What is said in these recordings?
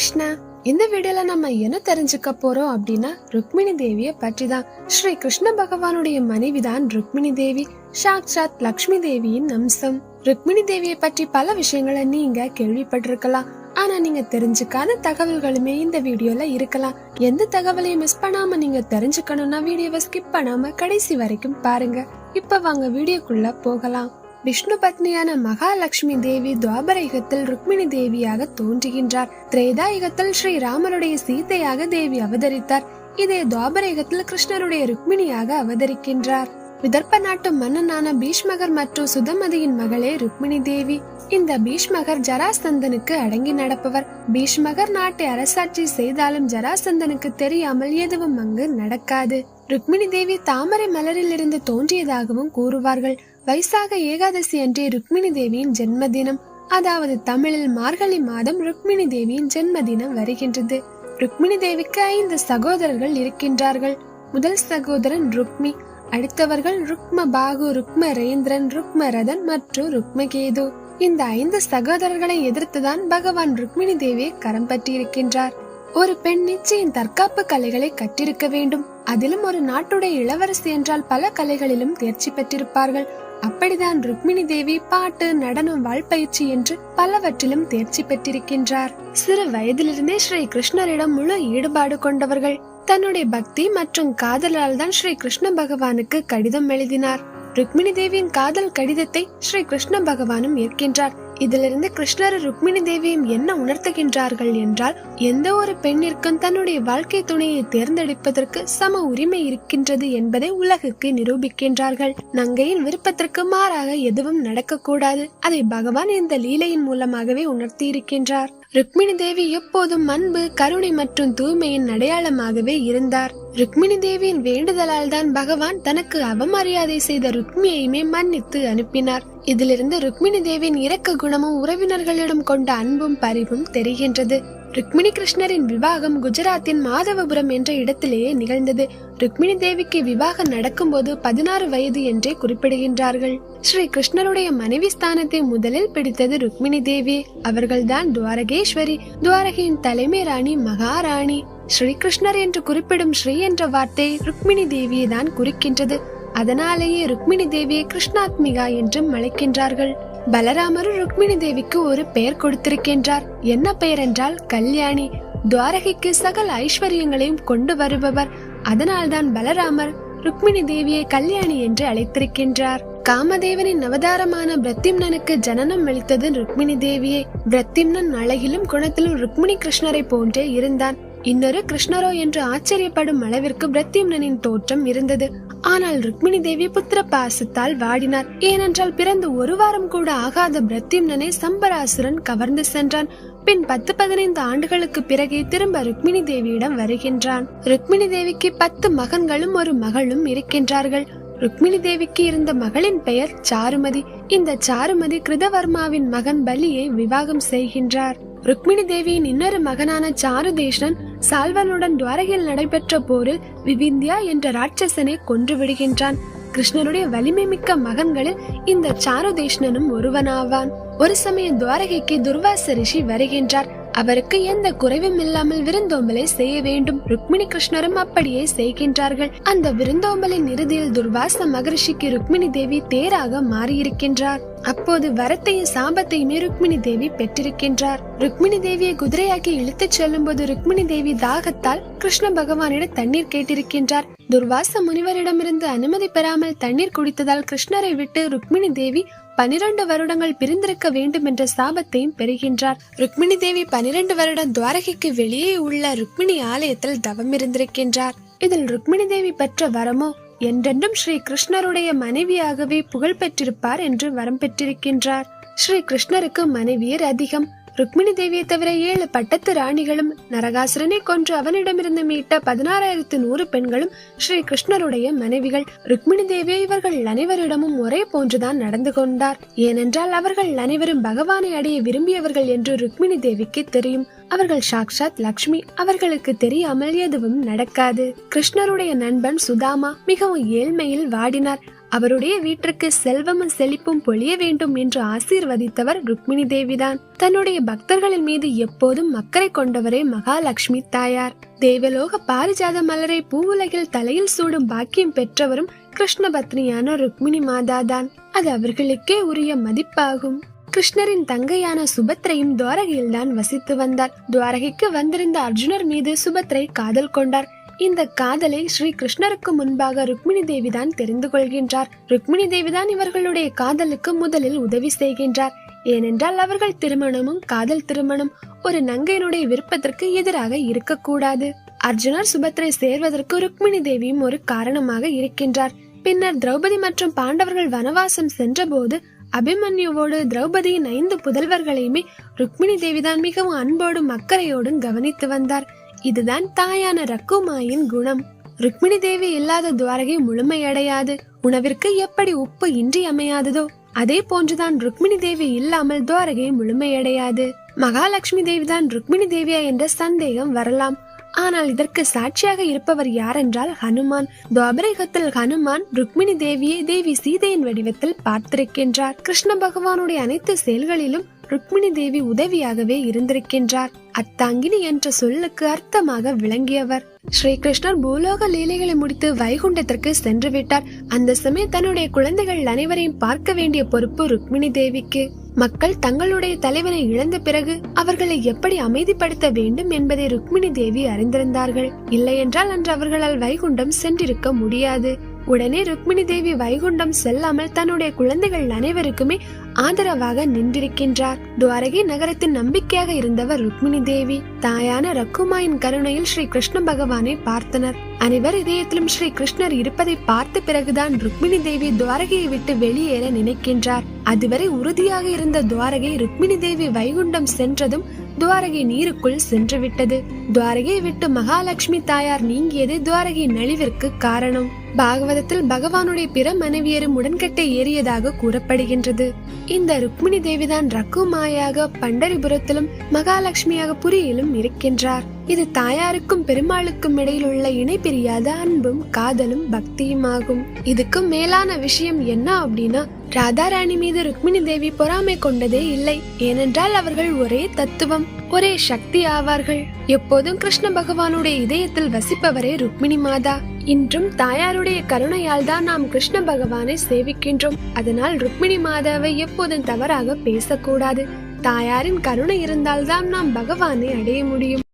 கிருஷ்ணா இந்த வீடியோல நம்ம என்ன தெரிஞ்சுக்க போறோம் அப்படின்னா ருக்மிணி தேவிய பற்றி தான் ஸ்ரீ கிருஷ்ண பகவானுடைய மனைவிதான் ருக்மிணி தேவி சாக்ஷாத் லக்ஷ்மி தேவியின் அம்சம். ருக்மிணி தேவியை பற்றி பல விஷயங்களை நீங்க கேள்விப்பட்டிருக்கலாம். ஆனா நீங்க தெரிஞ்சுக்காத தகவல்களுமே இந்த வீடியோல இருக்கலாம். எந்த தகவலையும் மிஸ் பண்ணாம நீங்க தெரிஞ்சுக்கணும்னா வீடியோவை ஸ்கிப் பண்ணாம கடைசி வரைக்கும் பாருங்க. இப்ப வாங்க வீடியோக்குள்ள போகலாம். விஷ்ணு பத்னியான மகாலட்சுமி தேவி துவாபர யுகத்தில் ருக்மிணி தேவியாக தோன்றுகின்றார். திரேதா யுகத்தில் ஸ்ரீராமருடைய சீதையாக தேவி அவதரித்தார். இதே துவாபர யுகத்தில் கிருஷ்ணருடைய ருக்மிணியாக அவதரிக்கின்றார். விதர்ப்ப நாட்டு மன்னனான பீஷ்மகர் மற்றும் சுதமதியின் மகளே ருக்மிணி தேவி. இந்த பீஷ்மகர் ஜராசந்தனுக்கு அடங்கி நடப்பவர். பீஷ்மகர் நாட்டை அரசாட்சி செய்தாலும் ஜராசந்தனுக்கு தெரியாமல் எதுவும் அங்கு நடக்காது. ருக்மிணி தேவி தாமரை மலரில் இருந்து தோன்றியதாகவும் கூறுவார்கள். வைசாக ஏகாதசி அன்றே ருக்மிணி தேவியின் ஜென்மதினம். அதாவது தமிழில் மார்கழி மாதம் ருக்மிணி தேவியின் ஜென்மதினம் வருகின்றது. ருக்மிணி தேவிக்கு ஐந்து சகோதரர்கள் இருக்கின்றார்கள். முதல் சகோதரன் ருக்மி அடுத்தவர்கள் ருக்ம பாகு ருக்ம ரேந்திரன் ருக்ம ரதன் மற்றும் ருக்மகேது. இந்த ஐந்து சகோதரர்களை எதிர்த்துதான் பகவான் ருக்மிணி தேவியை கரம் பற்றியிருக்கின்றார். ஒரு பெண் நிச்சயம் தற்காப்பு கலைகளை கற்றிருக்க வேண்டும். அதிலும் ஒரு நாட்டுடைய இளவரசி என்றால் பல கலைகளிலும் தேர்ச்சி பெற்றிருப்பார்கள். அப்படிதான் ருக்மிணி தேவி பாட்டு நடனம் வாழ்பயிற்சி என்று பலவற்றிலும் தேர்ச்சி பெற்றிருக்கின்றார். சிறு வயதிலிருந்தே ஸ்ரீ கிருஷ்ணரிடம் முழு ஈடுபாடு கொண்டவர்கள். தன்னுடைய பக்தி மற்றும் காதலால் தான் ஸ்ரீ கிருஷ்ண பகவானுக்கு கடிதம் எழுதினார். ருக்மிணி தேவியின் காதல் கடிதத்தை ஸ்ரீ கிருஷ்ண பகவானும் ஏற்கின்றார். இதிலிருந்து கிருஷ்ணர் ருக்மிணி தேவியும் என்ன உணர்த்துகின்றார்கள் என்றால் எந்த ஒரு பெண்ணிற்கும் தன்னுடைய வாழ்க்கை துணையை தேர்ந்தெடுப்பதற்கு சம உரிமை இருக்கின்றது என்பதை உலகுக்கு நிரூபிக்கின்றார்கள். நங்கையின் விருப்பத்திற்கு மாறாக எதுவும் நடக்கக்கூடாது. அதை பகவான் இந்த லீலையின் மூலமாகவே உணர்த்தி இருக்கின்றார் ருக்மிணி தேவி எப்போதும் அன்பு கருணை மற்றும் தூய்மையின் அடையாளமாகவே இருந்தார். ருக்மிணி தேவியின் வேண்டுதலால் தான் பகவான் தனக்கு அவமரியாதை செய்த ருக்மியையுமே மன்னித்து அனுப்பினார். இதிலிருந்து ருக்மிணி தேவியின் இரக்க குணமும் உறவினர்களிடம் கொண்ட அன்பும் பரிவும் தெரிகின்றது. ருக்மிணி கிருஷ்ணரின் விவாகம் குஜராத்தின் மாதவபுரம் என்ற இடத்திலேயே நிகழ்ந்தது. ருக்மிணி தேவிக்கு விவாகம் நடக்கும்போது பதினாறு வயது என்றே குறிப்பிடுகின்றார்கள். ஸ்ரீ கிருஷ்ணருடைய மனைவி ஸ்தானத்தை முதலில் பிடித்தது ருக்மிணி தேவி. அவர்கள்தான் துவாரகேஸ்வரி துவாரகையின் தலைமை ராணி மகாராணி. ஸ்ரீகிருஷ்ணர் என்று குறிப்பிடும் ஸ்ரீ என்ற வார்த்தை ருக்மிணி தேவியை தான் குறிக்கின்றது. அதனாலேயே ருக்மிணி தேவியை கிருஷ்ணாத்மிகா என்றும் அழைக்கின்றார்கள். பலராமரும் ருக்மிணி தேவிக்கு ஒரு பெயர் கொடுத்திருக்கின்றார். என்ன பெயர் என்றால் கல்யாணி. துவாரகைக்கு சகல ஐஸ்வர்யங்களையும் கொண்டு வருபவர். அதனால்தான் பலராமர் ருக்மிணி தேவியை கல்யாணி என்று அழைத்திருக்கின்றார். காமதேவனின் அவதாரமான பிரத்திம்னனுக்கு ஜனனம் அளித்தது ருக்மிணி தேவியே. பிரத்திம்னன் அழகிலும் குணத்திலும் ருக்மிணி கிருஷ்ணரை போன்றே இருந்தான். இன்னொரு கிருஷ்ணரோ என்று ஆச்சரியப்படும் அளவிற்கு பிரத்திம்னனின் தோற்றம் இருந்தது. ஆனால் ருக்மிணி தேவி புத்திர பாசத்தால் வாடினார். ஏனென்றால் பிறந்து ஒரு வாரம் கூட ஆகாத பிரத்திம்னனை சம்பராசுரன் கவர்ந்து சென்றான். பின் பத்து பதினைந்து ஆண்டுகளுக்கு பிறகே திரும்ப ருக்மிணி தேவியிடம் வருகின்றான். ருக்மிணி தேவிக்கு பத்து மகன்களும் ஒரு மகளும் இருக்கின்றார்கள். ருக்மிணி தேவிக்கு இருந்த மகளின் பெயர் சாருமதி. இந்த சாருமதி கிருதவர்மாவின் மகன் பலியை விவாகம் செய்கின்றார். ருக்மிணி தேவியின் இன்னொரு மகனான சாருதேஷன் சால்வனுடன் துவாரகையில் நடைபெற்ற போரில் விவிந்தியா என்ற ராட்சசனை கொன்று விடுகின்றான். கிருஷ்ணருடைய வலிமை மிக்க மகன்களில் இந்த சாருதேஷ்ணனும் ஒருவனாவான். ஒரு சமயம் துவாரகைக்கு துர்வாச ரிஷி வருகின்றார். அவருக்கு எந்த குறைவும் இல்லாமல் விருந்தோம்பலை செய்ய வேண்டும். ருக்மிணி கிருஷ்ணரும் அப்படியே செய்கின்றார்கள். அந்த விருந்தோம்பலின் இறுதியில் துர்வாச மகரிஷிக்கு ருக்மிணி தேவி தேராக மாறியிருக்கின்றார். அப்போது வரத்தையும் சாபத்தையுமே ருக்மிணி தேவி பெற்றிருக்கின்றார். ருக்மிணி தேவியை குதிரையாக்கி இழுத்துச் செல்லும் போது ருக்மிணி தேவி தாகத்தால் கிருஷ்ண பகவானிடம் தண்ணீர் கேட்டிருக்கின்றார். துர்வாச முனிவரிடமிருந்து அனுமதி பெறாமல் தண்ணீர் குடித்ததால் கிருஷ்ணரை விட்டு ருக்மிணி தேவி பனிரெண்டு வருடங்கள் பிரிந்திருக்க வேண்டும் என்ற சாபத்தையும் பெறுகின்றார். ருக்மிணி தேவி பனிரெண்டு வருடம் துவாரகைக்கு வெளியே உள்ள ருக்மிணி ஆலயத்தில் தவம் இருந்திருக்கின்றார். இதில் ருக்மிணி தேவி பெற்ற வரமோ என்றென்றும் ஸ்ரீ கிருஷ்ணருடைய மனைவியாகவே புகழ் பெற்றிருப்பார் என்று வரம் பெற்றிருக்கின்றார். ஸ்ரீ கிருஷ்ணருக்கு மனைவியர் அதிகம். ருக்மிணி தேவியை தவிர ஏழு பட்டத்து ராணிகளும் நரகாசுரனை கொன்று அவனிடமிருந்து மீட்ட பதினாறாயிரத்து நூறு பெண்களும் ஸ்ரீ கிருஷ்ணருடைய மனைவிகள் ருக்மிணி தேவி இவர்கள் அனைவரிடமும் ஒரே போன்றுதான் நடந்து கொண்டார். ஏனென்றால் அவர்கள் அனைவரும் பகவானை அடைய விரும்பியவர்கள் என்று ருக்மிணி தேவிக்கு தெரியும். அவர்கள் சாக்ஷாத் லக்ஷ்மி அவர்களுக்கு தெரியாமல் எதுவும் நடக்காது. கிருஷ்ணருடைய நண்பன் சுதாமா மிகவும் ஏழ்மையில் வாடினார். அவருடைய வீட்டிற்கு செல்வமும் செழிப்பும் பொழிய வேண்டும் என்று ஆசீர்வதித்தவர் ருக்மிணி தேவிதான். தன்னுடைய பக்தர்களின் மீது எப்போதும் அக்கறை கொண்டவரே மகாலட்சுமி தாயார். தேவலோக பாரிஜாத மலரை பூவுலகில் தலையில் சூடும் பாக்கியம் பெற்றவரும் கிருஷ்ணபத்னியான ருக்மிணி ருக்மிணி மாதாதான். அது அவர்களுக்கே உரிய மதிப்பாகும். கிருஷ்ணரின் தங்கையான சுபத்ரையும் துவாரகையில்தான் வசித்து வந்தார். துவாரகைக்கு வந்திருந்த அர்ஜுனர் மீது சுபத்ரை காதல் கொண்டார். இந்த காதலை ஸ்ரீ கிருஷ்ணருக்கு முன்பாக ருக்மிணி தேவிதான் தெரிந்து கொள்கின்றார். ருக்மிணி தேவிதான் இவர்களுடைய காதலுக்கு முதலில் உதவி செய்கின்றார். ஏனென்றால் அவர்கள் திருமணமும் காதல் திருமணம் ஒரு நங்கையினுடைய விருப்பத்திற்கு எதிராக இருக்கக்கூடாது. அர்ஜுனர் சுபத்ரை சேர்வதற்கு ருக்மிணி தேவியும் ஒரு காரணமாக இருக்கின்றார். பின்னர் திரௌபதி மற்றும் பாண்டவர்கள் வனவாசம் சென்றபோது அபிமன்யுவோடு திரௌபதியின் ஐந்து புதல்வர்களையுமே ருக்மிணி தேவிதான் மிகவும் அன்போடும் அக்கறையோடும் கவனித்து வந்தார். இதுதான் தாயான ரக்குமாயின் குணம். ருக்மிணி தேவி இல்லாத துவாரகை முழுமையடையாது. உணவிற்கு எப்படி உப்பு இன்றி அமையாததோ அதே போன்றுதான் ருக்மிணி தேவி இல்லாமல் துவாரகை முழுமையடையாது. மகாலட்சுமி தேவிதான் ருக்மிணி தேவியா என்ற சந்தேகம் வரலாம். ஆனால் இதற்கு சாட்சியாக இருப்பவர் யாரென்றால் ஹனுமான். துவாபரகத்தில் ஹனுமான் ருக்மிணி தேவியை தேவி சீதையின் வடிவத்தில் பார்த்திருக்கின்றார். கிருஷ்ண பகவானுடைய அனைத்து செயல்களிலும் ருக்மிணி தேவி உதவியாகவே இருந்திருக்கின்றார். அத்தாங்கினி என்ற சொல்லுக்கு அர்த்தமாக விளங்கியவர். ஸ்ரீ கிருஷ்ணர் பூலோக லீலைகளை முடித்து வைகுண்டத்திற்கு சென்று விட்டார் அந்த சமயம் தன்னுடைய குழந்தைகள் அனைவரையும் பார்க்க வேண்டிய பொறுப்பு ருக்மிணி தேவிக்கு. மக்கள் தங்களுடைய தலைவனை இழந்த பிறகு அவர்களை எப்படி அமைதிப்படுத்த வேண்டும் என்பதை ருக்மிணி தேவி அறிந்திருந்தார்கள். இல்லையென்றால் அன்று அவர்களால் வைகுண்டம் சென்றிருக்க முடியாது. உடனே ருக்மிணி தேவி வைகுண்டம் செல்லாமல் தன்னுடைய குழந்தைகள் அனைவருக்குமே ஆதரவாக நின்றிருக்கின்றார். துவாரகை நகரத்தின் நம்பிக்கையாக இருந்தவர் ருக்மிணி தேவி. தாயான ரக்குமாயின் கருணையில் ஸ்ரீ கிருஷ்ண பகவானை பார்த்தனர். அனைவர் இதயத்திலும் ஸ்ரீ கிருஷ்ணர் இருப்பதை பார்த்த பிறகுதான் ருக்மிணி தேவி துவாரகையை விட்டு வெளியேற நினைக்கின்றார். அதுவரை உறுதியாக இருந்த துவாரகை ருக்மிணி தேவி வைகுண்டம் சென்றதும் துவாரகை நீருக்குள் சென்று விட்டது துவாரகையை விட்டு மகாலட்சுமி தாயார் நீங்கியது துவாரகை நலிவிற்கு காரணம். பாகவதத்தில் பகவானுடைய பிற மனைவியரும் உடன்கட்டை ஏறியதாக கூறப்படுகின்றது. இந்த ருக்மிணி தேவிதான் ரக்குமாயாக பண்டரிபுரத்திலும் மகாலட்சுமியாக புரியிலும் இருக்கின்றார். இது தாயாருக்கும் பெருமாளுக்கும் இடையில் உள்ள இணை பிரியாத அன்பும் காதலும் பக்தியுமாகும். இதுக்கும் மேலான விஷயம் என்ன அப்படின்னா ராதாராணி மீது ருக்மிணி தேவி பொறாமை கொண்டதே இல்லை. ஏனென்றால் அவர்கள் ஒரே தத்துவம் ஒரே சக்தி ஆவார்கள். எப்போதும் கிருஷ்ண பகவானுடைய இதயத்தில் வசிப்பவரே ருக்மிணி மாதா. இன்றும் தாயாருடைய கருணையால் தான் நாம் கிருஷ்ண பகவானை சேவிக்கின்றோம். அதனால் ருக்மிணி மாதாவை எப்போதும் தவறாக பேசக்கூடாது. தாயாரின் கருணை இருந்தால்தான் நாம் பகவானை அடைய முடியும்.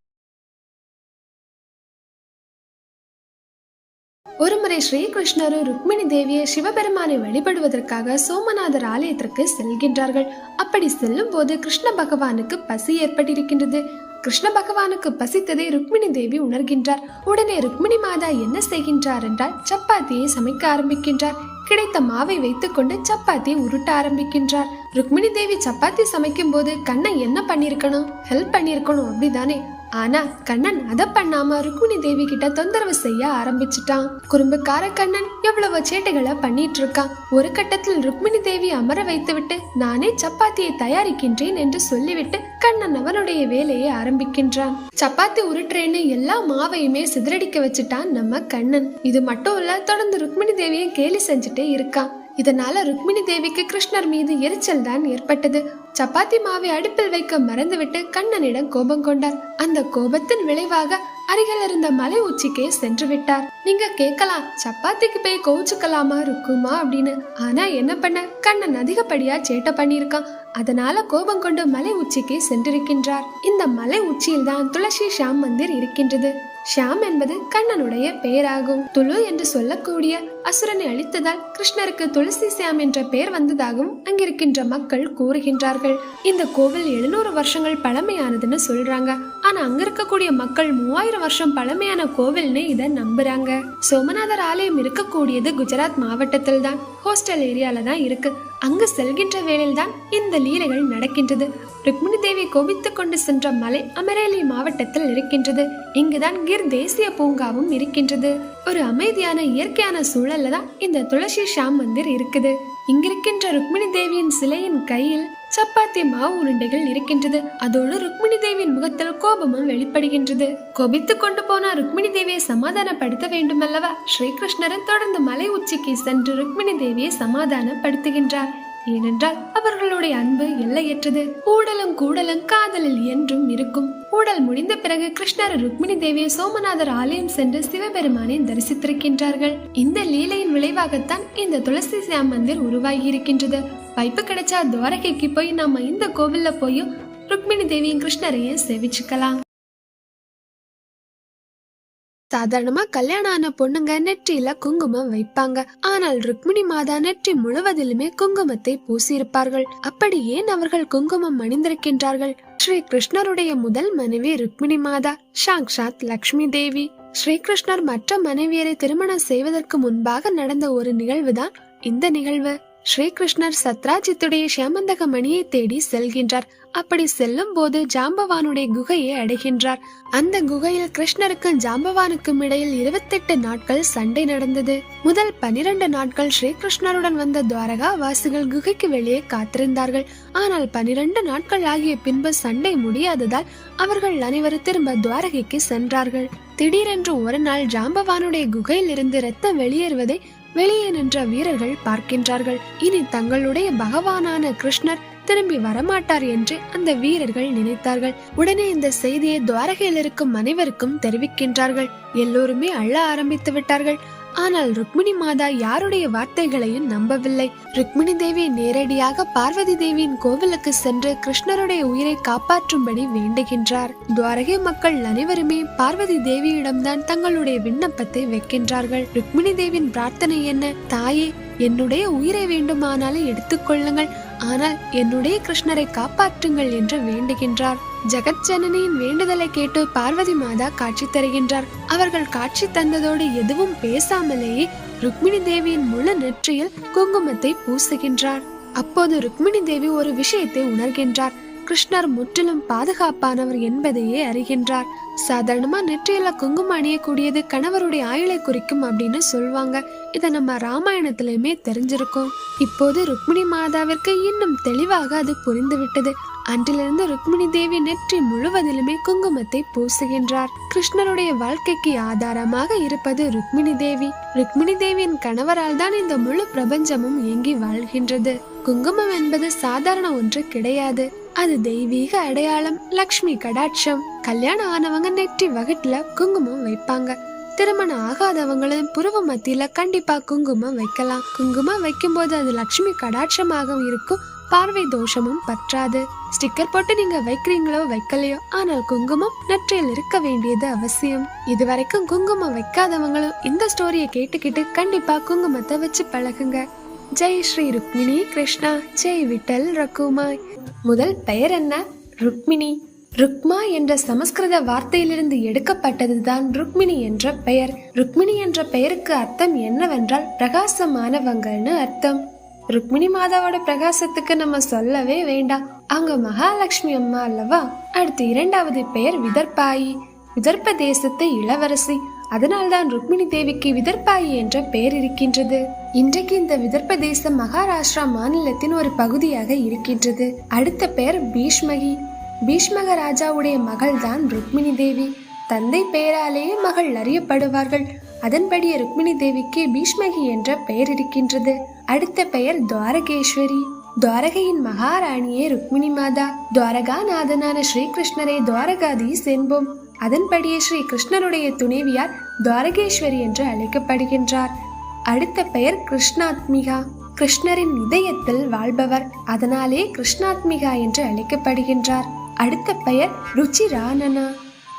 ஒருமுறை ஸ்ரீகிருஷ்ணரும் ருக்மிணி தேவியை சிவபெருமானை வழிபடுவதற்காக சோமநாதர் ஆலயத்திற்கு செல்கின்றார்கள். அப்படி செல்லும் போது கிருஷ்ண பகவானுக்கு பசி ஏற்பட்டிருக்கின்றது. கிருஷ்ண பகவானுக்கு பசித்ததை ருக்மிணி தேவி உணர்கின்றார். உடனே ருக்மிணி மாதா என்ன செய்கின்றார் என்றால் சப்பாத்தியை சமைக்க ஆரம்பிக்கின்றார். கிடைத்த மாவை வைத்துக்கொண்டு சப்பாத்தியை உருட்ட ஆரம்பிக்கின்றார். ருக்மிணி தேவி சப்பாத்தி சமைக்கும் போது கண்ணன் என்ன பண்ணிருக்கணும் ஹெல்ப் பண்ணிருக்கணும் அப்படிதானே ஆனா கண்ணன் அத பண்ணாம ருக்மிணி தேவி கிட்ட தொந்தரவு செய்ய ஆரம்பிச்சிட்டான். குறும்புக்கார கண்ணன் எவ்வளவு சேட்டைகளை பண்ணிட்டு இருக்கான். ஒரு கட்டத்தில் ருக்மிணி தேவி அமர வைத்துவிட்டு நானே சப்பாத்தியை தயாரிக்கின்றேன் என்று சொல்லிவிட்டு கண்ணன் அவனுடைய வேலையை ஆரம்பிக்கின்றான். சப்பாத்தி உருட்டுறேன்னு எல்லா மாவையுமே சிதறடிக்க வச்சுட்டான் நம்ம கண்ணன். இது மட்டும் இல்ல தொடர்ந்து ருக்மிணி தேவியை கேலி செஞ்சுட்டே இருக்கான். இதனால ருக்மிணி தேவிக்கு கிருஷ்ணர் மீது எரிச்சல் தான் ஏற்பட்டது. சப்பாத்தி மாவை அடுப்பில் வைக்க மறந்துவிட்டு கண்ணனிடம் கோபம் கொண்டார். அந்த கோபத்தின் விளைவாக அருகில் இருந்த மலை உச்சிக்கே சென்று விட்டார். நீங்க கேட்கலாம் சப்பாத்திக்கு போய் கோவிச்சுக்கலாமா இருக்குமா அப்படின்னு. ஆனா என்ன பண்ண? கண்ணன் அதிகப்படியா சேட்டை பண்ணியிருக்கான். அதனால கோபம் கொண்டு மலை உச்சிக்கு சென்றிருக்கின்றார். இந்த மலை உச்சியில் தான் துளசி ஷாம் மந்திர் இருக்கின்றது. ஷாம் என்பது கண்ணனுடைய பெயராகும். துளு என்று சொல்லக்கூடிய அசுரனை அழித்ததால் கிருஷ்ணருக்கு துளசி சாம் என்ற பெயர் வந்ததாகவும் அங்கிருக்கின்ற மக்கள் கூறுகின்றார்கள். இந்த கோவில் எழுநூறு வருஷங்கள் பழமையானதுன்னு சொல்றாங்க. ஆனா அங்க இருக்கக்கூடிய மக்கள் மூவாயிரம் வருஷம் பழமையான கோவில்னு இதை நம்புறாங்க. சோமநாதர் ஆலயம் இருக்கக்கூடியது குஜராத் மாவட்டத்தில் தான் ஹோஸ்டல் ஏரியால தான் இருக்கு. அங்கு செல்கின்ற வேளையில் தான் இந்த லீலைகள் நடக்கின்றது. ருக்மிணி தேவி கோபித்துக் கொண்டு சென்ற மலை அமரேலி மாவட்டத்தில் இருக்கின்றது. இங்குதான் கிர் தேசிய பூங்காவும் இருக்கின்றது. ஒரு அமைதியான இயற்கையான சூழல்ல தான் இந்த துளசி ஷாம் மந்திர் இருக்குது. இங்கிருக்கின்ற ருக்மிணி தேவியின் சிலையின் கையில் சப்பாத்தி மாவு உருண்டைகள் இருக்கின்றது. அதோடு ருக்மிணி தேவியின் முகத்தில் கோபமும் வெளிப்படுகின்றது. கொபித்து கொண்டு போன ருக்மிணி தேவியை சமாதானப்படுத்த வேண்டுமல்லவா? ஸ்ரீகிருஷ்ணரன் தொடர்ந்து மலை உச்சிக்கு சென்று ருக்மிணி தேவியை சமாதானப்படுத்துகின்றார். ஏனென்றால் அவர்களுடைய அன்பு எல்லையற்றது. ஊடலும் கூடலும் காதலில் என்றும் இருக்கும். ஊடல் முடிந்த பிறகு கிருஷ்ணர் ருக்மிணி தேவியை சோமநாதர் ஆலயம் சென்று சிவபெருமானை தரிசித்திருக்கின்றார்கள். இந்த லீலையின் விளைவாகத்தான் இந்த துளசி சியாம் மந்திர் உருவாகி இருக்கின்றது வாய்ப்பு கிடைச்சா துவாரகைக்கு போய் நம்ம இந்த கோவில்ல போயும் ருக்மிணி தேவியும் கிருஷ்ணரையும் சேவிச்சுக்கலாம். சாதாரணமா கல்யாணம் ஆன பொண்ணுங்க நெற்றியில குங்குமம் வைப்பாங்க. ஆனால் ருக்மிணி மாதா நெற்றி முழுவதிலுமே குங்குமத்தை பூசியிருப்பார்கள். அப்படி ஏன் அவர்கள் குங்குமம் அணிந்திருக்கின்றார்கள்? ஸ்ரீ கிருஷ்ணருடைய முதல் மனைவி ருக்மிணி மாதா சாங்ஷாத் லக்ஷ்மி தேவி. ஸ்ரீகிருஷ்ணர் மற்ற மனைவியரை திருமணம் செய்வதற்கு முன்பாக நடந்த ஒரு நிகழ்வுதான் இந்த நிகழ்வு. ஸ்ரீகிருஷ்ணர் சத்ராஜித்துடைய சியாமந்தக மணியை தேடி செல்கின்றார். அப்படி செல்லும் போது ஜாம்பவானுடைய குகையை அடைகின்றார். அந்த குகையில் கிருஷ்ணருக்கும் ஜாம்பவானுக்கும் இடையில் இருபத்தெட்டு நாட்கள் சண்டை நடந்தது. முதல் பனிரெண்டு நாட்கள் ஸ்ரீகிருஷ்ணருடன் வந்த துவாரகா வாசிகள் குகைக்கு வெளியே காத்திருந்தார்கள். ஆனால் பனிரெண்டு நாட்கள் ஆகிய பின்பு சண்டை முடியாததால் அவர்கள் அனைவரும் திரும்ப துவாரகைக்கு சென்றார்கள். திடீரென்று ஒரு நாள் ஜாம்பவானுடைய குகையில் இருந்து ரத்தம் வெளியேறுவதை வெளியே நின்ற வீரர்கள் பார்க்கின்றார்கள். இனி தங்களுடைய பகவானான கிருஷ்ணர் திரும்பி வரமாட்டார் என்று அந்த வீரர்கள் நினைத்தார்கள். உடனே இந்த செய்தியை துவாரகையில் இருக்கும் அனைவருக்கும் தெரிவிக்கின்றார்கள். எல்லோருமே அழ ஆரம்பித்து விட்டார்கள். ஆனால் ருக்மிணி மாதா யாருடைய வார்த்தைகளையும் நம்பவில்லை. ருக்மிணி தேவி நேரடியாக பார்வதி தேவியின் கோவிலுக்கு சென்று கிருஷ்ணருடைய உயிரை காப்பாற்றும்படி வேண்டுகின்றார். துவாரகை மக்கள் அனைவருமே பார்வதி தேவியிடம்தான் தங்களுடைய விண்ணப்பத்தை வைக்கின்றார்கள். ருக்மிணி தேவியின் பிரார்த்தனை என்ன? தாயே என்னுடைய உயிரை வேண்டுமானாலும் எடுத்துக்கொள்ளுங்கள் ஆனால் என்னுடைய கிருஷ்ணரை காப்பாற்றுங்கள் என்று வேண்டுகின்றார். ஜெகத் ஜனனியின் வேண்டுதலை கேட்டு பார்வதி மாதா காட்சி தருகின்றார். அவர்கள் காட்சி தந்ததோடு எதுவும் பேசாமலேயே ருக்மிணி தேவியின் முழு நெற்றியில் குங்குமத்தை பூசுகின்றார். அப்போது ருக்மிணி தேவி ஒரு விஷயத்தை உணர்கின்றார். கிருஷ்ணர் முற்றிலும் பாதுகாப்பானவர் என்பதையே அறிகின்றார். சாதாரணமா நெற்றியில குங்குமம் அணியக்கூடியது கணவருடைய ஆயுளை குறிக்கும் அப்படின்னு சொல்லுவாங்க இத நம்ம ராமாயணத்திலயுமே தெரிஞ்சிருக்கோம். இப்போது ருக்மிணி மாதாவிற்கு இன்னும் தெளிவாக அது புரிந்துவிட்டது. அன்றிலிருந்து ருக்மிணி தேவி நெற்றி முழுவதிலுமே குங்குமத்தை பூசுகின்றார். கிருஷ்ணருடைய வாழ்க்கைக்கு ஆதாரமாக இருப்பது ருக்மிணி தேவி. ருக்மிணி தேவியின் கணவரால் தான் இந்த முழு பிரபஞ்சமும் இயங்கி வாழ்கின்றது. குங்குமம் என்பது சாதாரண ஒன்று கிடையாது. அது தெய்வீக அடையாளம் லக்ஷ்மி கடாட்சம். கல்யாணம் ஆனவங்க நெற்றி வகுட்டுல குங்குமம் வைப்பாங்க. திருமணம் ஆகாதவங்களும் புருவ மத்தியில கண்டிப்பா குங்குமம் வைக்கலாம். குங்குமம் வைக்கும்போது அது லக்ஷ்மி கடாட்சமாக இருக்கும் பார்வை தோஷமும் பற்றாது. ஸ்டிக்கர் போட்டு நீங்க வைக்கிறீங்களோ வைக்கலையோ ஆனால் குங்குமம் நெற்றியில் இருக்க வேண்டியது அவசியம். இதுவரைக்கும் குங்குமம் வைக்காதவங்களும் இந்த ஸ்டோரியை கேட்டுக்கிட்டு கண்டிப்பா குங்குமத்தை வச்சு பழகுங்க. ஜெய் ஸ்ரீ ருக்மிணி கிருஷ்ணா ஜெய் விட்டல் ரகுமாய். முதல் பெயர் என்ன? ருக்மிணி. ருக்மா என்ற சமஸ்கிருத வார்த்தையிலிருந்து எடுக்கப்பட்டதுதான் ருக்மிணி என்ற பெயர். ருக்மிணி என்ற பெயருக்கு அர்த்தம் என்னவென்றால் பிரகாசமானவங்கள்னு அர்த்தம். ருக்மிணி மாதாவோட பிரகாசத்துக்கு நம்ம சொல்லவே வேண்டாம். அவங்க மகாலட்சுமி அம்மா அல்லவா? அடுத்து இரண்டாவது பெயர் விதர்பாயி. விதர்ப்ப தேசத்து இளவரசி. அதனால்தான் ருக்மிணி தேவிக்கு விதர்பாயி என்ற பெயர் இருக்கின்றது. இன்றைக்கு இந்த விதர்ப தேசம் மகாராஷ்டிரா மாநிலத்தின் ஒரு பகுதியாக இருக்கின்றது. அடுத்த பெயர் பீஷ்மகி. பீஷ்மக ராஜாவுடைய மகள் தான் ருக்மிணி தேவி. தந்தை பெயராலேயே மகள் அறியப்படுவார்கள். அதன்படியே ருக்மிணி தேவிக்கு பீஷ்மகி என்ற பெயர் இருக்கின்றது. அடுத்த பெயர் துவாரகேஸ்வரி. துவாரகையின் மகாராணியே ருக்மிணி மாதா. துவாரகாநாதனான ஸ்ரீகிருஷ்ணரை துவாரகாதீஸ் என்போம். அதன்படியே ஸ்ரீ கிருஷ்ணருடைய துணைவியார் துவாரகேஸ்வரி என்று அழைக்கப்படுகின்றார். அடுத்த பெயர் கிருஷ்ணாத்மிகா. கிருஷ்ணரின் இதயத்தில் வாழ்பவர் அதனாலே கிருஷ்ணாத்மிகா என்று அழைக்கப்படுகின்றார். அடுத்த பெயர் ருச்சி ராணனா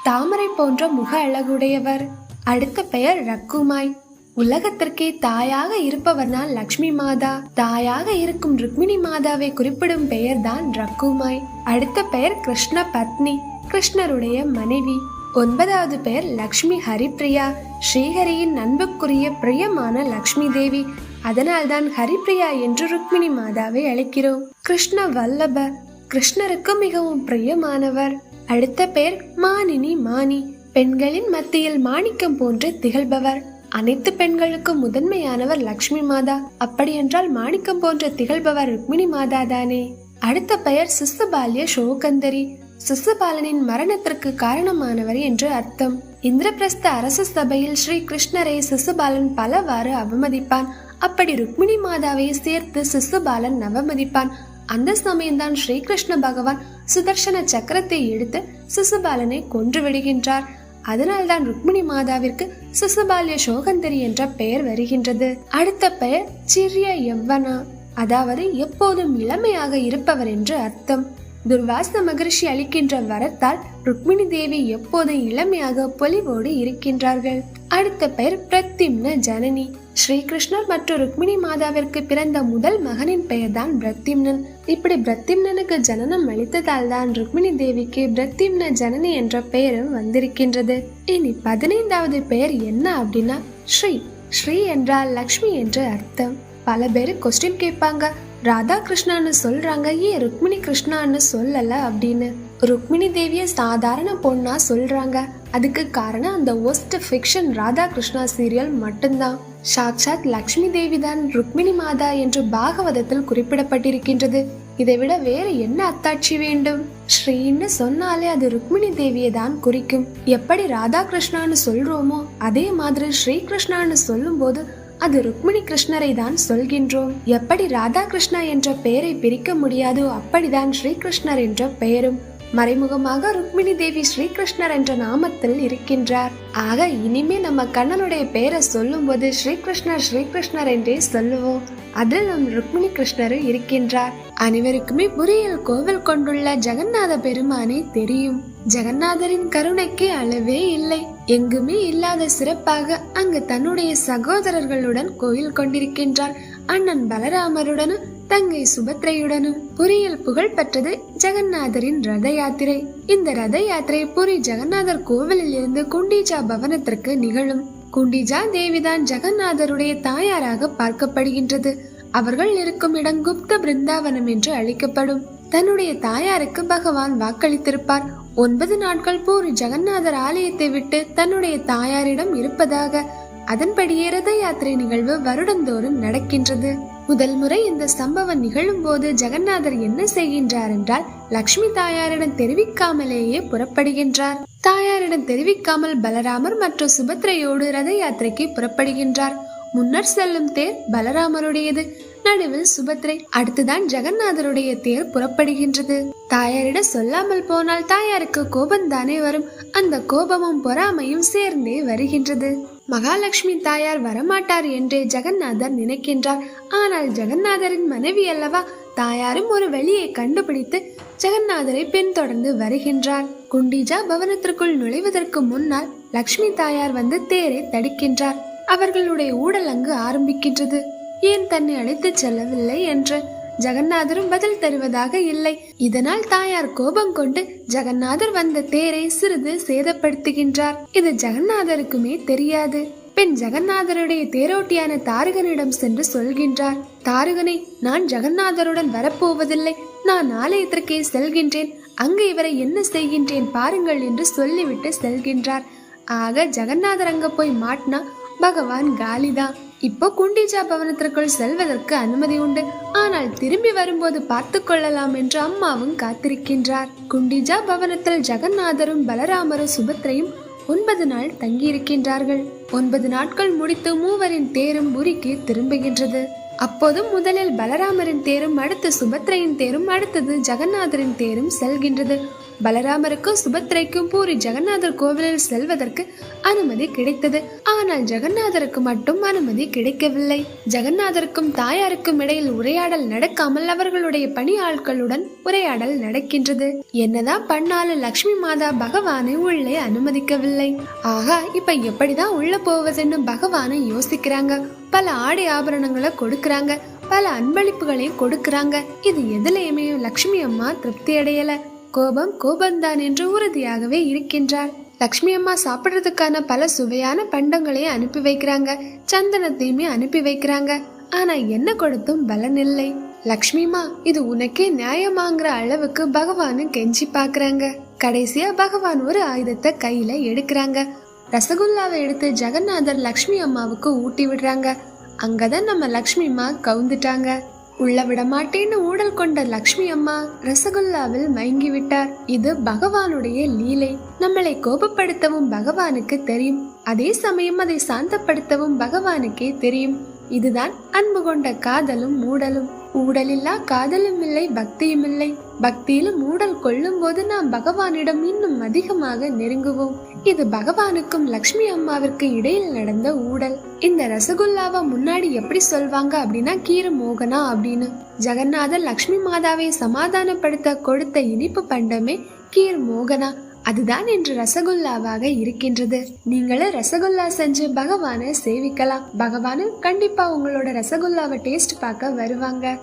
தாமரை போன்ற முக அழகுடையவர். அடுத்த பெயர் ரக்குமாய் உலகத்திற்கே தாயாக இருப்பவர்னால் லக்ஷ்மி மாதா. தாயாக இருக்கும் ருக்மிணி மாதாவை குறிப்பிடும் பெயர்தான் ரக்குமாய் அடுத்த பெயர் கிருஷ்ண பத்னி கிருஷ்ணருடைய மனைவி. ஒன்பதாவது பெயர் லக்ஷ்மி ஹரிப்ரியா. ஸ்ரீஹரியின் அன்புக்குரிய பிரியமான லக்ஷ்மி தேவி. அதனால்தான் ஹரிப்ரியா என்று ருக்மிணி மாதாவை அழைக்கிறோம். கிருஷ்ண வல்லப கிருஷ்ணருக்கு மிகவும் பிரியமானவர். அடுத்த பெயர் மானினி மானி. பெண்களின் மத்தியில் மாணிக்கம் போன்று திகழ்பவர். அனைத்து பெண்களுக்கும் முதன்மையானவர் லக்ஷ்மி மாதா. அப்படியென்றால் மாணிக்கம் போன்ற திகழ்பவர் ருக்மிணி மாதா தானே. அடுத்த பெயர் சிசுபால்ய சோகந்தரி. சிசுபாலனின் மரணத்திற்கு காரணமானவர் என்று அர்த்தம். இந்திரபிரஸ்த அரச சபையில் ஸ்ரீ கிருஷ்ணரை சிசுபாலன் பலவாறு அவமதிப்பான். அப்படி ருக்மிணி மாதாவை சேர்த்து சிசுபாலன் அவமதிப்பான். அந்த சமயம்தான் ஸ்ரீகிருஷ்ண பகவான் சுதர்சன சக்கரத்தை எடுத்து சிசுபாலனை கொன்று விடுகின்றார். அதனால்தான் ருக்மிணி மாதாவிற்கு சிசுபால்ய சோகந்தரி என்ற பெயர் வருகின்றது. அடுத்த பெயர் சிறிய எவ்வனா அதாவது எப்போதும் இளமையாக இருப்பவர் என்று அர்த்தம். துர்வாச மகரிஷி அளிக்கின்ற வரத்தால் ருக்மிணி தேவி எப்போதும் இளமையாக பொலிவோடு இருக்கின்றார்கள்? அடுத்த பெயர் பிரத்திம்ன ஜனனி. ஸ்ரீகிருஷ்ணர் மற்றும் ருக்மிணி மாதாவிற்கு பிறந்த முதல் மகனின் பெயர்தான் பிரத்திம்னன் இப்படி பிரத்திம்னனுக்கு ஜனனம் அளித்ததால் தான் ருக்மிணி தேவிக்கு பிரத்திம்ன ஜனனி என்ற பெயரும் வந்திருக்கின்றது. இனி பதினைந்தாவது பெயர் என்ன அப்படின்னா ஸ்ரீ. ஸ்ரீ என்றால் லக்ஷ்மி என்று அர்த்தம். பல பேர் கொஸ்டின் கேட்பாங்க. ராதா கிருஷ்ணான்னு சொல்றாங்க. ஏன் ருக்மிணி கிருஷ்ணான்னு சொல்லல அப்படின்னு? ருக்மிணி தேவிய சாதாரண பொண்ணா சொல்றாங்க. அதுக்கு காரணம் அந்த ஒஸ்ட் ஃபிக்ஷன் ராதா கிருஷ்ணா சீரியல் மட்டும்தான். சாக்ஷாத் லக்ஷ்மி தேவி தான் ருக்மிணி மாதா என்று பாகவதத்தில் குறிப்பிடப்பட்டிருக்கின்றது. இதை விட வேற என்ன அத்தாட்சி வேண்டும்? ஸ்ரீன்னு சொன்னாலே அது ருக்மிணி தேவியை தான் குறிக்கும். எப்படி ராதா கிருஷ்ணான்னு சொல்றோமோ அதே மாதிரி ஸ்ரீ கிருஷ்ணான்னு சொல்லும் போது அது ருக்மிணி கிருஷ்ணரை தான் சொல்கின்றோம். எப்படி ராதாகிருஷ்ணா என்ற பெயரை பிரிக்க முடியாதோ அப்படிதான் ஸ்ரீகிருஷ்ணர் என்ற பெயரும். மறைமுகமாக ருக்மிணி தேவி ஸ்ரீகிருஷ்ணர் என்ற நாமத்தில் இருக்கின்றார். ஆக இனிமே நம்ம கண்ணனுடைய பெயரை சொல்லும்போது ஸ்ரீகிருஷ்ணர் ஸ்ரீகிருஷ்ணர் என்றே சொல்லுவோம். அதில் நம் ருக்மிணி கிருஷ்ணரும் இருக்கின்றார். அனைவருக்குமே புரியல் கோவில் கொண்டுள்ள ஜெகநாத பெருமானே தெரியும். ஜெகநாதரின் கருணைக்கு அளவே இல்லை. எங்குமே இல்லாத சிறப்பாக அங்கு தன்னுடைய சகோதரர்களுடன் கோயில் கொண்டிருக்கின்றார் அண்ணன் பலராமருடனும் தங்கை சுபத்ரையுடனும் புரியில் புகழ் பெற்றது ஜெகநாதரின் ரத யாத்திரை. இந்த ரத யாத்திரை புரி ஜெகநாதர் கோவிலில் இருந்து குண்டிஜா பவனத்திற்கு நிகழும். குண்டிஜா தேவிதான் ஜெகநாதருடைய தாயாராக பார்க்கப்படுகின்றது. அவர்கள் இருக்கும் இடம் குப்த பிருந்தாவனம் என்று அழைக்கப்படும். தன்னுடைய தாயாருக்கு பகவான் வாக்களித்திருப்பார். ஒன்பது நாட்கள் பூரி ஜெகநாதர் ஆலயத்தை விட்டு தன்னுடைய தாயாரிடம் இருப்பதாக அதன்படியே ரத யாத்திரை நிகழ்வு வருடந்தோறும் நடக்கின்றது. முதல் முறை இந்த சம்பவம் நிகழும் போது ஜெகநாதர் என்ன செய்கின்றார் என்றால் லக்ஷ்மி தாயாரிடம் தெரிவிக்காமலேயே புறப்படுகின்றார். தாயாரிடம் தெரிவிக்காமல் பலராமர் மற்றும் சுபத்ரையோடு ரத யாத்திரைக்கு புறப்படுகின்றார். முன்னர் செல்லும் தேர் பலராமருடையது. நடுவில் சுபத்ரை அடுத்துதான் ஜெகநாதருடைய தேர் புறப்படுகின்றது. தாயாரிடம் சொல்லாமல் போனால் தாயாருக்கு கோபம் தானே வரும். அந்த கோபமும் பொறாமையும் சேர்ந்தே வருகின்றது. மகாலட்சுமி தாயார் வரமாட்டார் என்றே ஜெகநாதர் நினைக்கின்றார். ஆனால் ஜெகநாதரின் மனைவி அல்லவா தாயாரும் ஒரு வழியை கண்டுபிடித்து ஜெகநாதரை பின்தொடர்ந்து வருகின்றார். குண்டிஜா பவனத்திற்குள் நுழைவதற்கு முன்னால் லக்ஷ்மி தாயார் வந்து தேரை தடுக்கின்றார். அவர்களுடைய ஊடல் அங்கு ஆரம்பிக்கின்றது. ஏன் தன்னை அழைத்துச் செல்லவில்லை என்று? ஜெகநாதரும் பதில் தருவதாக இல்லை. இதனால் தாயார் கோபம் கொண்டு ஜெகநாதர் வந்த தேரை சிறிது சேதப்படுத்துகின்றார். இது ஜெகநாதருக்குமே தெரியாது. பெண் ஜெகநாதருடைய தேரோட்டியான தாரகனிடம் சென்று சொல்கின்றார். தாரகனை நான் ஜெகநாதருடன் வரப்போவதில்லை. நான் ஆலயத்திற்கே செல்கின்றேன். அங்கு இவரை என்ன செய்கின்றேன் பாருங்கள் என்று சொல்லிவிட்டு செல்கின்றார். ஆக ஜெகநாதர் அங்க போய் மாட்டினா பகவான் காலிதான். இப்போ குண்டிஜா பவனத்திற்குள் செல்வதற்கு அனுமதி உண்டு. ஆனால் திரும்பி வரும்போது பார்த்து கொள்ளலாம் என்று அம்மாவும் காத்திருக்கின்றார். குண்டிஜா பவனத்தில் ஜெகநாதரும் பலராமரும் சுபத்ரையும் ஒன்பது நாள் தங்கியிருக்கின்றார்கள். ஒன்பது நாட்கள் முடித்து மூவரின் தேரும் உரிக்கு திரும்புகின்றது. அப்போதும் முதலில் பலராமரின் தேரும் அடுத்து சுபத்ரையின் தேரும் அடுத்தது ஜெகநாதரின் தேரும் செல்கின்றது. பலராமருக்கும் சுபத்ரைக்கும் பூரி ஜெகநாதர் கோவிலில் செல்வதற்கு அனுமதி கிடைத்தது. ஆனால் ஜெகநாதருக்கு மட்டும் அனுமதி கிடைக்கவில்லை. ஜெகநாதருக்கும் தாயாருக்கும் இடையில் உரையாடல் நடக்காமல் அவர்களுடைய பணி ஆட்களுடன் உரையாடல் நடக்கின்றது. என்னதான் பண்ணாலும் லக்ஷ்மி மாதா பகவானை உள்ளே அனுமதிக்கவில்லை. ஆகா இப்ப எப்படிதான் உள்ள போவதுன்னு பகவானை யோசிக்கிறாங்க. பல ஆடை ஆபரணங்களை கொடுக்கறாங்க. பல அன்பளிப்புகளையும் கொடுக்கறாங்க. இது எதுலையுமே லக்ஷ்மி அம்மா திருப்தி அடையல. கோபம் கோபம்தான் என்று உறுதியாகவே இருக்கின்றார் லக்ஷ்மி அம்மா சாப்பிடுறதுக்கான பல சுவையான பண்டங்களையும் அனுப்பி வைக்கிறாங்க. சந்தனத்தையுமே அனுப்பி வைக்கிறாங்க. ஆனா என்ன கொடுத்தும் பலன் இல்லை. லக்ஷ்மிமா இது உனக்கே நியாயமாங்கிற அளவுக்கு பகவானு கெஞ்சி பாக்குறாங்க. கடைசியா பகவான் ஒரு ஆயுதத்தை கையில எடுக்கிறாங்க. ரசகுல்லாவை எடுத்து ஜெகநாதர் லக்ஷ்மி அம்மாவுக்கு ஊட்டி விடுறாங்க. அங்கதான் நம்ம லக்ஷ்மி அம்மா கவுந்துட்டாங்க. உள்ள விட மாட்டேன்னு ஊடல் கொண்ட லக்ஷ்மி அம்மா ரசகுல்லாவில் மயங்கி விட்டார். இது பகவானுடைய லீலை. நம்மளை கோபப்படுத்தவும் பகவானுக்கு தெரியும். அதே சமயம் அதை சாந்தப்படுத்தவும் பகவானுக்கே தெரியும். இதுதான் அன்பு கொண்ட காதலும் மூடலும் ஊடலில்லா காதலும் இல்லை பக்தியும் இல்லை. பக்தியிலும் ஊடல் கொள்ளும் போது நாம் பகவானிடம் இன்னும் அதிகமாக நெருங்குவோம். இது பகவானுக்கும் லக்ஷ்மி அம்மாவிற்கு இடையில் நடந்த ஊடல். இந்த ரசகுல்லாவை முன்னாடி எப்படி சொல்வாங்க அப்படின்னா கீர மோகனா அப்படின்னு. ஜெகநாதர் லக்ஷ்மி மாதாவை சமாதானப்படுத்த கொடுத்த இனிப்பு பண்டமே கீர் மோகனா. அதுதான் இன்று ரசகுல்லாவாக இருக்கின்றது. நீங்களும் ரசகுல்லா செஞ்சு பகவானை சேவிக்கலாம். பகவானும் கண்டிப்பா உங்களோட ரசகுல்லாவை டேஸ்ட் பார்க்க வருவாங்க.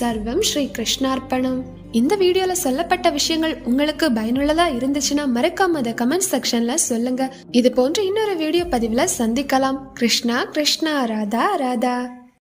சர்வம் ஸ்ரீ கிருஷ்ணார்ப்பணம் இந்த வீடியோல சொல்லப்பட்ட விஷயங்கள் உங்களுக்கு பயனுள்ளதா இருந்துச்சுன்னா மறக்காம அதை கமெண்ட் செக்ஷன்ல சொல்லுங்க. இது போன்ற இன்னொரு வீடியோ பதிவுல சந்திக்கலாம். கிருஷ்ணா கிருஷ்ணா ராதா ராதா.